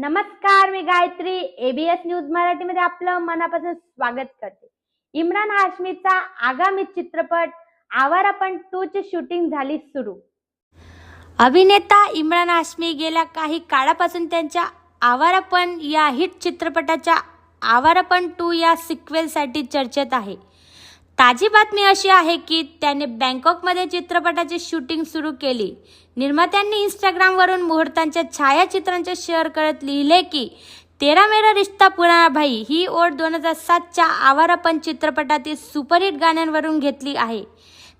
नमस्कार मी Gayatri. ABS news मराठीमध्ये आपलं मनापासून स्वागत करते. इम्रान हाशमीचा आगामी चित्रपट आवार आपण टू ची शूटिंग झाली सुरू. अभिनेता इम्रान हाशमी गेल्या काही काळापासून त्यांच्या आवारापण या हिट चित्रपटाच्या आवारापण टू या सिक्वेलसाठी चर्चेत आहे. ताजी बातमी अशी आहे की त्याने बँकॉकमध्ये चित्रपटाची शूटिंग सुरू केली. निर्मात्यांनी इंस्टाग्रामवरून मुहूर्तांच्या छायाचित्रांचे शेअर करत लिहिले की तेरा मेरा रिश्ता पुराणा भाई ही ओढ दोन हजार सातच्या आवारापण चित्रपटातील सुपरहिट गाण्यांवरून घेतली आहे.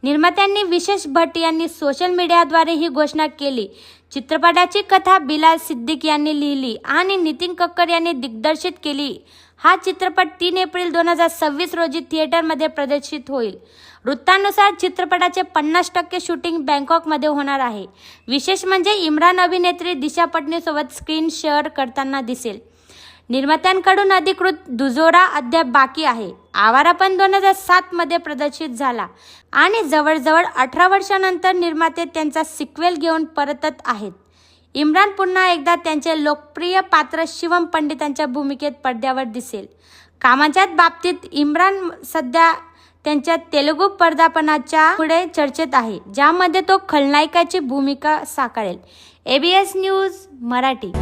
निर्मात्यांनी विशेष भट यांनी सोशल मीडियाद्वारे ही घोषणा केली. चित्रपटाची कथा बिलाल सिद्दीक यांनी लिहिली आणि नितीन कक्कर यांनी दिग्दर्शित केली. हा चित्रपट तीन एप्रिल दोन हजार सव्वीस रोजी थिएटरमध्ये प्रदर्शित होईल. वृत्तानुसार चित्रपटाचे पन्नास टक्के शूटिंग बँकॉकमध्ये होणार आहे. विशेष म्हणजे इम्रान अभिनेत्री दिशा पटनीसोबत स्क्रीन शेअर करताना दिसेल. निर्मात्यांकडून अधिकृत दुजोरा अद्याप बाकी आहे. आवारा पण दोन हजार सातमध्ये प्रदर्शित झाला आणि जवळजवळ अठरा वर्षानंतर निर्माते त्यांचा सिक्वेल घेऊन परतत आहेत. इम्रान पुन्हा एकदा त्यांचे लोकप्रिय पात्र शिवम पंडितांच्या भूमिकेत पडद्यावर दिसेल. कामाच्या बाबतीत इम्रान सध्या त्यांच्या तेलुगू पदार्पणाच्या पुढे चर्चेत आहे ज्यामध्ये तो खलनायकाची भूमिका साकारेल. ABS news Marathi.